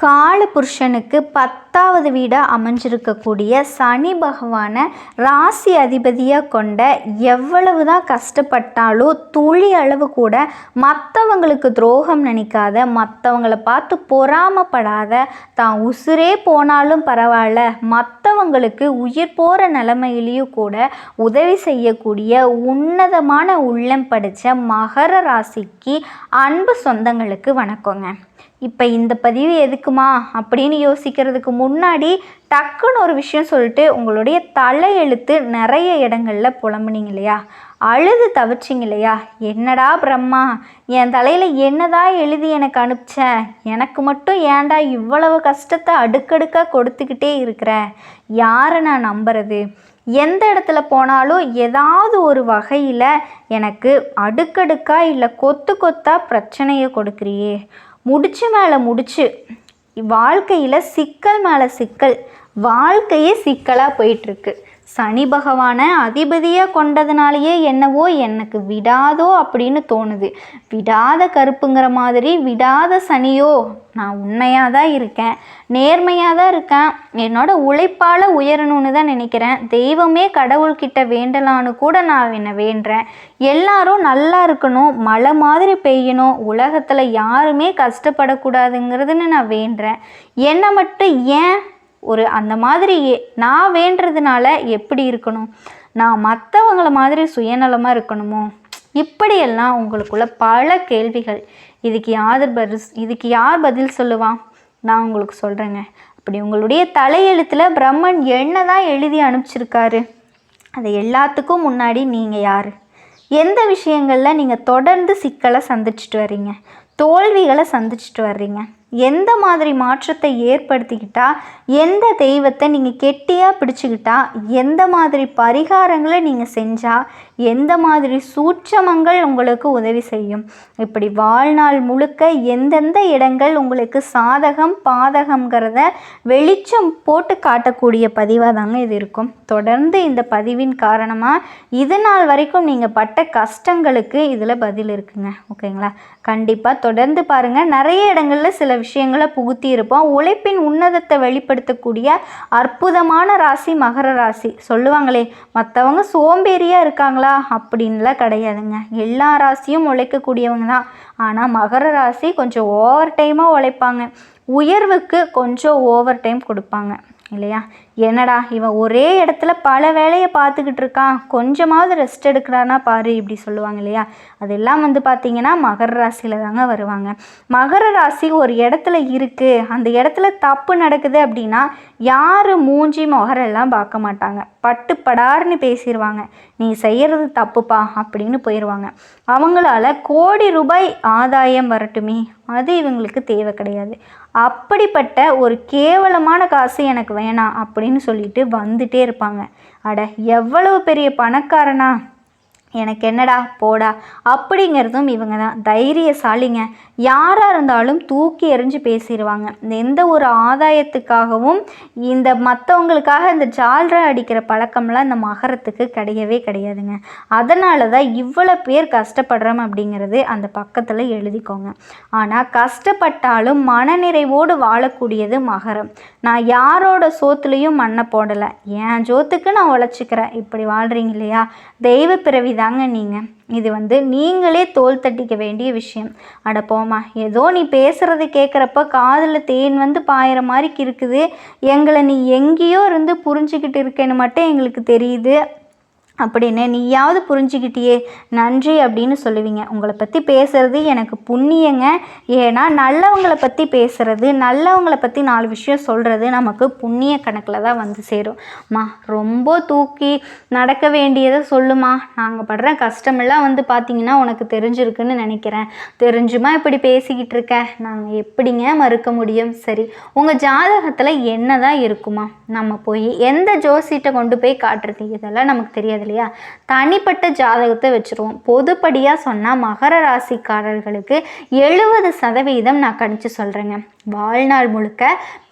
கால புருஷனுக்கு பத்தாவது வீடாக அமைஞ்சிருக்கக்கூடிய சனி பகவானை ராசி அதிபதியாக கொண்ட எவ்வளவு தான் கஷ்டப்பட்டாலும் துளி அளவு கூட மற்றவங்களுக்கு துரோகம் நினைக்காத மற்றவங்கள பார்த்து பொறாமப்படாத தான் உசுரே போனாலும் பரவாயில்ல மற்றவங்களுக்கு உயிர் போகிற நிலைமையிலையும் கூட உதவி செய்யக்கூடிய உன்னதமான உள்ளம் படித்த மகர ராசிக்கு அன்பு சொந்தங்களுக்கு வணக்கங்க. இப்போ இந்த பதிவு எதுக்குமா அப்படின்னு யோசிக்கிறதுக்கு முன்னாடி டக்குன்னு ஒரு விஷயம் சொல்லிட்டு உங்களுடைய தலையெழுத்து நிறைய இடங்களில் புலம்புனீங்க இல்லையா? அழுது தவிச்சிங்க இல்லையா? என்னடா பிரம்மா என் தலையில் என்னதான் எழுதி எனக்கு அனுப்பிச்சேன் எனக்கு மட்டும் ஏன்டா இவ்வளவு கஷ்டத்தை அடுக்கடுக்காக கொடுத்துக்கிட்டே இருக்கிற? யாரை நான் நம்புறது? எந்த இடத்துல போனாலும் ஏதாவது ஒரு வகையில் எனக்கு அடுக்கடுக்கா இல்லை கொத்து கொத்தா பிரச்சனையை கொடுக்குறியே. முடிச்சு மேலே முடிச்சு. வாழ்க்கையில் சிக்கல் மேலே சிக்கல். வாழ்க்கையே சிக்கலாக போயிட்டுருக்கு சனி பகவானை அதிபதியாக கொண்டதுனாலேயே என்னவோ எனக்கு விடாதோ அப்படின்னு தோணுது. விடாத கருப்புங்கிற மாதிரி விடாத சனியோ நான் உண்மையாக தான் இருக்கேன் நேர்மையாக தான் இருக்கேன் என்னோட உழைப்பால் உயரணும்னு தான் நினைக்கிறேன். தெய்வமே கடவுள்கிட்ட வேண்டலான்னு கூட நான் என்னை வேண்டுறேன் எல்லாரும் நல்லா இருக்கணும் மழை மாதிரி பெய்யணும் உலகத்தில் யாருமே கஷ்டப்படக்கூடாதுங்கிறதுன்னு நான் வேண்டுறேன் என்னை மட்டும் ஏன் ஒரு அந்த மாதிரி நான் வேண்டுறதுனால எப்படி இருக்கணும்? நான் மற்றவங்கள மாதிரி சுயநலமாக இருக்கணுமோ? இப்படியெல்லாம் உங்களுக்குள்ள பல கேள்விகள். இதுக்கு யார் பதில் இதுக்கு யார் பதில் சொல்லுவான் நான் உங்களுக்கு சொல்கிறேங்க அப்படி உங்களுடைய தலையெழுத்தில் பிரம்மன் என்ன தான் எழுதி அனுப்பிச்சிருக்காரு? அது எல்லாத்துக்கும் முன்னாடி நீங்கள் யார்? எந்த விஷயங்களில் நீங்கள் தொடர்ந்து சிக்கலை சந்திச்சுட்டு வர்றீங்க? தோல்விகளை சந்திச்சுட்டு வர்றீங்க? எந்த மாதிரி மாற்றத்தை ஏற்படுத்திக்கிட்டா எந்த தெய்வத்தை நீங்கள் கெட்டியாக பிடிச்சிக்கிட்டா எந்த மாதிரி பரிகாரங்களை நீங்கள் செஞ்சால் எந்த மாதிரி சூட்சமங்கள் உங்களுக்கு உதவி செய்யும். இப்படி வாழ்நாள் முழுக்க எந்தெந்த இடங்கள் உங்களுக்கு சாதகம் பாதகங்கிறத வெளிச்சம் போட்டு காட்டக்கூடிய பதிவாக தாங்க இது இருக்கும். தொடர்ந்து இந்த பதிவின் காரணமாக இது நாள் வரைக்கும் நீங்கள் பட்ட கஷ்டங்களுக்கு இதில் பதில் இருக்குங்க. ஓகேங்களா? கண்டிப்பாக தொடர்ந்து பாருங்கள் நிறைய இடங்களில் சில விஷயங்களை புகுத்தி இருப்போம் உழைப்பின் உன்னதத்தை வெளிப்படுத்தக்கூடிய அற்புதமான ராசி மகர ராசி. சொல்லுவாங்களே மற்றவங்க சோம்பேறியாக இருக்காங்களா? அப்படின்லாம் கிடையாதுங்க. எல்லா ராசியும் உழைக்கக்கூடியவங்க தான். ஆனால் மகர ராசி கொஞ்சம் ஓவர் டைமாக உழைப்பாங்க. உயர்வுக்கு கொஞ்சம் ஓவர் டைம் கொடுப்பாங்க. இல்லையா? என்னடா இவன் ஒரே இடத்துல பல வேலையை பார்த்துக்கிட்டு இருக்கான். கொஞ்சமாவது ரெஸ்ட் எடுக்கிறானா பாரு இப்படி சொல்லுவாங்க இல்லையா? அதெல்லாம் வந்து பார்த்தீங்கன்னா மகர ராசியில் தாங்க வருவாங்க. மகர ராசி ஒரு இடத்துல இருக்குது அந்த இடத்துல தப்பு நடக்குது அப்படின்னா யார் மூஞ்சி முகரெல்லாம் பார்க்க மாட்டாங்க. பட்டு படார்னு பேசிடுவாங்க நீ செய்கிறது தப்புப்பா அப்படின்னு போயிடுவாங்க அவங்களால கோடி ரூபாய் ஆதாயம் வரட்டுமே அது இவங்களுக்கு தேவை கிடையாது. அப்படிப்பட்ட ஒரு கேவலமான காசு எனக்கு வேணாம் அப்படின்னு சொல்லிட்டு வந்துட்டே இருப்பாங்க. அட எவ்வளவு பெரிய பணக்காரனா? எனக்கு என்னடா போடா. அப்படிங்கிறதும் இவங்க தான். தைரியசாலிங்க. யாராக இருந்தாலும் தூக்கி எறிஞ்சு பேசிடுவாங்க எந்த ஒரு ஆதாயத்துக்காகவும் இந்த மற்றவங்களுக்காக இந்த ஜால்ரா அடிக்கிற பழக்கம்லாம் இந்த மகரத்துக்கு கிடையவே கிடையாதுங்க. அதனால தான் இவ்வளோ பேர் கஷ்டப்படுறோம் அப்படிங்கிறது அந்த பக்கத்தில் எழுதிக்கோங்க. ஆனால் கஷ்டப்பட்டாலும் மனநிறைவோடு வாழக்கூடியது மகரம். நான் யாரோட சோத்துலேயும் மண்ணை போடலை. என் ஜோத்துக்கு நான் உழைச்சிக்கிறேன். இப்படி வாழ்கிறீங்க இல்லையா? தெய்வ பிறவி தாங்க நீங்கள் இது வந்து நீங்களே தோல் தட்டிக்க வேண்டிய விஷயம். அட போமா ஏதோ நீ பேசுகிறது கேட்குறப்ப காதில் தேன் வந்து பாயிற மாதிரி இருக்குது எங்களை நீ எங்கேயோ இருந்து புரிஞ்சுக்கிட்டு இருக்கேன்னு மட்டும் எங்களுக்கு தெரியுது. அப்படின்னு நீயாவது புரிஞ்சுக்கிட்டியே நன்றி அப்படின்னு சொல்லுவீங்க. உங்களை பற்றி பேசுறது எனக்கு புண்ணியங்க. ஏன்னா நல்லவங்களை பற்றி பேசுறது நல்லவங்களை பற்றி நாலு விஷயம் சொல்கிறது நமக்கு புண்ணிய கணக்கில் தான் வந்து சேரும். மா ரொம்ப தூக்கி நடக்க வேண்டியதை சொல்லுமா. நாங்கள் படுற கஷ்டமெல்லாம் வந்து பார்த்தீங்கன்னா உனக்கு தெரிஞ்சிருக்குன்னு நினைக்கிறேன். தெரிஞ்சுமா இப்படி பேசிக்கிட்டு இருக்க? நாங்கள் எப்படிங்க மறுக்க முடியும்? சரி உங்கள் ஜாதகத்தில் என்ன தான் இருக்குமா? நம்ம போய் எந்த ஜோசிட்ட கொண்டு போய் காட்டுறது? இதெல்லாம் நமக்கு தெரியாது இல்லையா? தனிப்பட்ட ஜாதகத்தை வச்சுருவோம். பொதுப்படியாக சொன்னால் மகர ராசிக்காரர்களுக்கு எழுபது சதவீதம் நான் கணிச்சு சொல்கிறேங்க வாழ்நாள் முழுக்க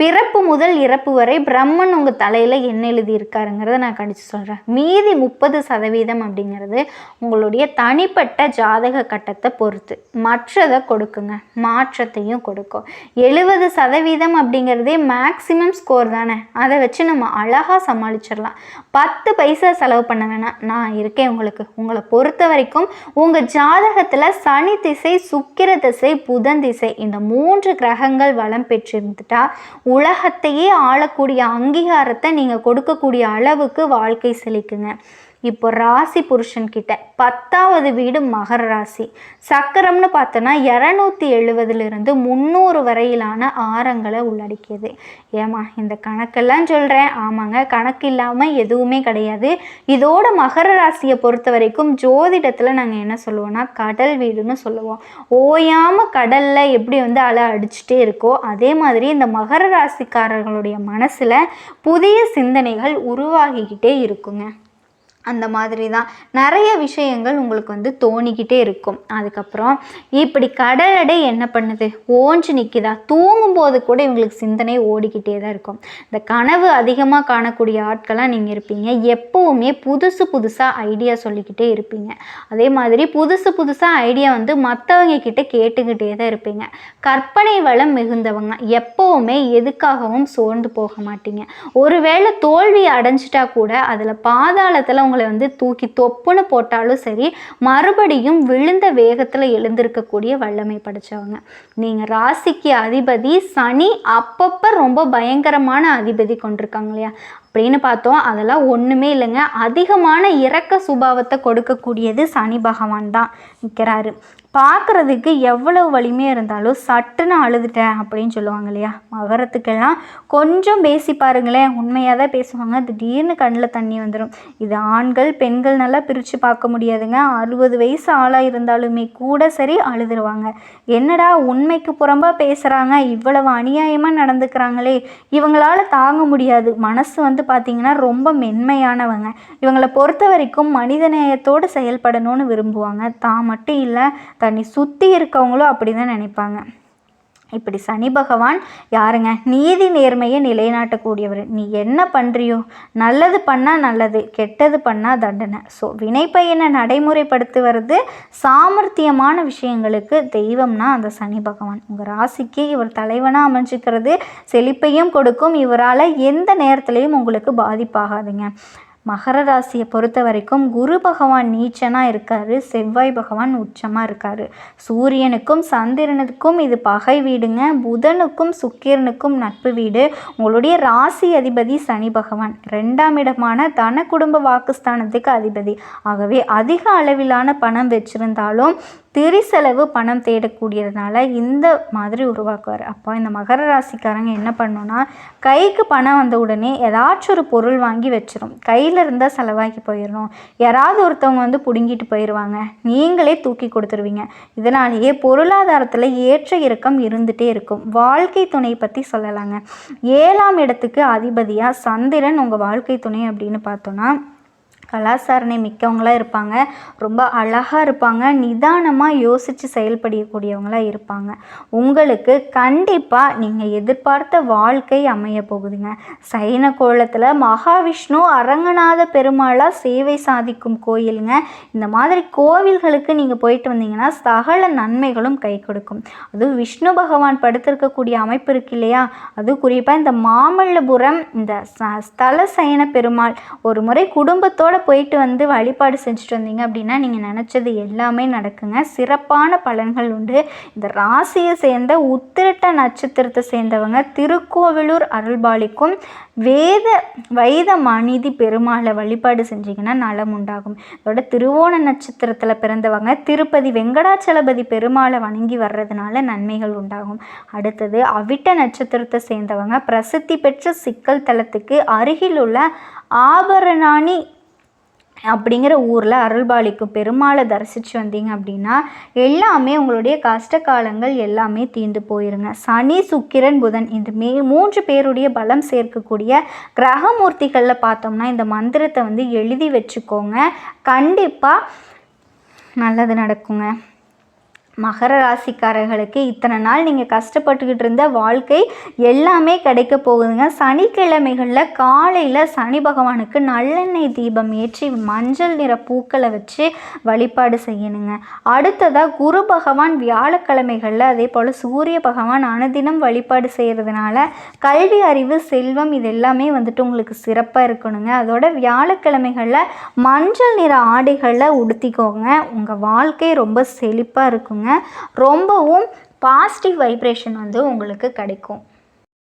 பிறப்பு முதல் இறப்பு வரை பிரம்மன் உங்கள் தலையில் என்ன எழுதியிருக்காருங்கிறத நான் கணிச்சு சொல்கிறேன் மீதி முப்பது சதவீதம் அப்படிங்கிறது உங்களுடைய தனிப்பட்ட ஜாதக கட்டத்தை பொறுத்து. மற்றதை கொடுக்குங்க. மாற்றத்தையும் கொடுக்கும். எழுபது சதவீதம் அப்படிங்கிறதே மேக்ஸிமம் ஸ்கோர் தானே. அதை வச்சு நம்ம அழகாக சமாளிச்சிடலாம். பத்து பைசா செலவு பண்ண வேணாம். நான் இருக்கேன் உங்களுக்கு. உங்களை பொறுத்த வரைக்கும் உங்கள் ஜாதகத்தில் சனி திசை சுக்கிர திசை புதன் திசை இந்த மூன்று கிரகங்கள் வளம் பெற்றிருந்துட்டா உலகத்தையே ஆளக்கூடிய அங்கீகாரத்தை நீங்கள் கொடுக்கக்கூடிய அளவுக்கு வாழ்க்கை செழிக்குங்க. இப்போ ராசி புருஷன்கிட்ட பத்தாவது வீடு மகர ராசி. சக்கரம்னு பார்த்தோன்னா இரநூத்தி எழுபதுலேருந்து முந்நூறு வரையிலான ஆரங்களை உள்ளடக்கியது. ஏமா இந்த கணக்கெல்லாம் சொல்கிறேன் ஆமாங்க கணக்கு இல்லாமல் எதுவுமே கிடையாது. இதோட மகர ராசியை பொறுத்த வரைக்கும் ஜோதிடத்தில் நாங்கள் என்ன சொல்லுவோம்னா கடல் வீடுன்னு சொல்லுவோம். ஓயாமல் கடலில் எப்படி வந்து அலை அடிச்சுட்டே இருக்கோ அதே மாதிரி இந்த மகர ராசிக்காரர்களுடைய மனசில் புதிய சிந்தனைகள் உருவாகிக்கிட்டே இருக்குங்க. அந்த மாதிரி தான் நிறைய விஷயங்கள் உங்களுக்கு வந்து தோணிக்கிட்டே இருக்கும். அதுக்கப்புறம் இப்படி கடலடை என்ன பண்ணுது? ஓஞ்சு நிற்கிதா தூங்கும்போது கூட இவங்களுக்கு சிந்தனை ஓடிக்கிட்டே தான் இருக்கும். இந்த கனவு அதிகமாக காணக்கூடிய ஆட்களாக நீங்கள் இருப்பீங்க. எப்போவுமே புதுசு புதுசாக ஐடியா சொல்லிக்கிட்டே இருப்பீங்க. அதே மாதிரி புதுசு புதுசாக ஐடியா வந்து மற்றவங்க கிட்ட கேட்டுக்கிட்டே தான் இருப்பீங்க. கற்பனை வளம் மிகுந்தவங்க. எப்போவுமே எதுக்காகவும் சோர்ந்து போக மாட்டீங்க. ஒருவேளை தோல்வி அடைஞ்சிட்டா கூட அதில் பாதாளத்தில் உங்களை வந்து தூக்கி தொப்புன்னு போட்டாலும் சரி மறுபடியும் விழுந்த வேகத்தில் எழுந்திருக்கக்கூடிய வல்லமை படைச்சவங்க. நீங்கள் ராசிக்கு அதிபதி சனி அப்பப்போ ரொம்ப பயங்கரமான அதிபதி கொண்டிருக்காங்க இல்லையா? அப்படின்னு பார்த்தோம். அதெல்லாம் ஒன்றுமே இல்லைங்க. அதிகமான இறக்க சுபாவத்தை கொடுக்கக்கூடியது சனி பகவான் தான். நிற்கிறாரு பார்க்குறதுக்கு எவ்வளவு வலிமையாக இருந்தாலும் சட்டுன்னு அழுதுட்டேன் அப்படின்னு சொல்லுவாங்க இல்லையா? மகரத்துக்கெல்லாம் கொஞ்சம் பேசி பாருங்களேன். உண்மையாக தான் பேசுவாங்க. திடீர்னு கண்ணில் தண்ணி வந்துடும் இது ஆண்கள் பெண்கள் நல்லா பிரித்து பார்க்க முடியாதுங்க. அறுபது வயசு ஆளாக இருந்தாலுமே கூட சரி அழுதுருவாங்க. என்னடா உண்மைக்கு புறம்பாக பேசுகிறாங்க இவ்வளவு அநியாயமாக நடந்துக்கிறாங்களே. இவங்களால தாங்க முடியாது. மனசு வந்து பார்த்திங்கன்னா ரொம்ப மென்மையானவங்க. இவங்களை பொறுத்த வரைக்கும் மனிதநேயத்தோடு செயல்படணும்னு விரும்புவாங்க. தான் மட்டும் இல்லை தன்னை சுற்றி இருக்கவங்களும் அப்படி தான் நினைப்பாங்க. இப்படி சனி பகவான் யாருங்க? நீதி நேர்மையை நிலைநாட்டக்கூடியவர். நீ என்ன பண்ணுறியோ நல்லது பண்ணால் நல்லது கெட்டது பண்ணால் தண்டனை. ஸோ வினைப்பயனை நடைமுறைப்படுத்துவது சாமர்த்தியமான விஷயங்களுக்கு தெய்வம்னா அந்த சனி பகவான். உங்கள் ராசிக்கு இவர் தலைவனாக அமைஞ்சிக்கிறது செழிப்பையும் கொடுக்கும். இவரால் எந்த நேரத்துலையும் உங்களுக்கு பாதிப்பாகாதுங்க. மகர ராசியை பொறுத்த வரைக்கும் குரு பகவான் நீச்சனாக இருக்கார் செவ்வாய் பகவான் உச்சமாக இருக்கார். சூரியனுக்கும் சந்திரனுக்கும் இது பகை வீடுங்க. புதனுக்கும் சுக்கிரனுக்கும் நட்பு வீடு. உங்களுடைய ராசி அதிபதி சனி பகவான். ரெண்டாம் இடமான தன குடும்ப வாக்குஸ்தானத்துக்கு அதிபதி. ஆகவே அதிக அளவிலான பணம் வச்சிருந்தாலும் திரிசெலவு பணம் தேடக்கூடியதுனால இந்த மாதிரி உருவாக்குவார். அப்போ இந்த மகர ராசிக்காரங்க என்ன பண்ணோன்னா கைக்கு பணம் வந்த உடனே ஏதாச்சும் ஒரு பொருள் வாங்கி வச்சிடும் கையில் இருந்தால் செலவாக்கி போயிடணும் யாராவது ஒருத்தவங்க வந்து பிடுங்கிட்டு போயிடுவாங்க நீங்களே தூக்கி கொடுத்துருவீங்க. இதனாலேயே பொருளாதாரத்தில் ஏற்ற இறக்கம் இருந்துகிட்டே இருக்கும். வாழ்க்கை துணை பற்றி சொல்லலாங்க. ஏழாம் இடத்துக்கு அதிபதியாக சந்திரன் உங்கள் வாழ்க்கை துணை அப்படின்னு பார்த்தோன்னா கலாசாரணை மிக்கவங்களாக இருப்பாங்க. ரொம்ப அழகாக இருப்பாங்க. நிதானமாக யோசித்து செயல்படக்கூடியவங்களாக இருப்பாங்க. உங்களுக்கு கண்டிப்பாக நீங்கள் எதிர்பார்த்த வாழ்க்கை அமைய போகுதுங்க. சைன கோலத்தில் மகாவிஷ்ணு அரங்கநாத பெருமாளாக சேவை சாதிக்கும் கோயிலுங்க. இந்த மாதிரி கோவில்களுக்கு நீங்கள் போயிட்டு வந்தீங்கன்னா சகல நன்மைகளும் கை கொடுக்கும். அதுவும் விஷ்ணு பகவான் படுத்திருக்கக்கூடிய அமைப்பு இருக்கு இல்லையா? அது குறிப்பாக இந்த மாமல்லபுரம் இந்த ஸ்தல சயன பெருமாள் ஒரு முறை குடும்பத்தோடு போயிட்டு வந்து வழிபாடு செஞ்சுட்டு வந்தீங்க அப்படின்னா நீங்கள் நினச்சது எல்லாமே நடக்குங்க. சிறப்பான பலன்கள் உண்டு. இந்த ராசியை சேர்ந்த உத்திரட்ட நட்சத்திரத்தை சேர்ந்தவங்க திருக்கோவிலூர் அருள்பாலிக்கும் வேத வைத மனிதி பெருமாளை வழிபாடு செஞ்சிங்கன்னா நலம் உண்டாகும். இதோட திருவோண நட்சத்திரத்தில் பிறந்தவங்க திருப்பதி வெங்கடாச்சலபதி பெருமாளை வணங்கி வர்றதுனால நன்மைகள் உண்டாகும். அடுத்தது அவிட்ட நட்சத்திரத்தை சேர்ந்தவங்க பிரசித்தி பெற்ற சிக்கல் தலத்துக்கு அருகில் உள்ள ஆபரணாணி அப்படிங்கிற ஊரில் அருள்பாலிக்கும் பெருமாளை தரிசித்து வந்தீங்க அப்படின்னா எல்லாமே உங்களுடைய கஷ்ட காலங்கள் எல்லாமே தீர்ந்து போயிருங்க. சனி சுக்கிரன் புதன் இந்த மே மூன்று பேருடைய பலம் சேர்க்கக்கூடிய கிரகமூர்த்திகளில் பார்த்தோம்னா இந்த மந்திரத்தை வந்து எழுதி வச்சுக்கோங்க. கண்டிப்பாக நல்லது நடக்குங்க. மகர ராசிக்காரர்களுக்கு இத்தனை நாள் நீங்கள் கஷ்டப்பட்டுக்கிட்டு இருந்த வாழ்க்கை எல்லாமே கிடைக்க போகுதுங்க. சனிக்கிழமைகளில் காலையில் சனி பகவானுக்கு நல்லெண்ணெய் தீபம் ஏற்றி மஞ்சள் நிற பூக்களை வச்சு வழிபாடு செய்யணுங்க. அடுத்ததாக குரு பகவான் வியாழக்கிழமைகளில் அதே போல் சூரிய பகவான் அனுதினம் வழிபாடு செய்கிறதுனால கல்வி அறிவு செல்வம் இது எல்லாமே வந்துட்டு உங்களுக்கு சிறப்பாக இருக்கணுங்க. அதோட வியாழக்கிழமைகளில் மஞ்சள் நிற ஆடைகளில் உடுத்திக்கோங்க. உங்கள் வாழ்க்கை ரொம்ப செழிப்பாக இருக்குங்க. ரொம்பவும் பாசிட்டிவ் வைப்ரேஷன் வந்து உங்களுக்கு கிடைக்கும்.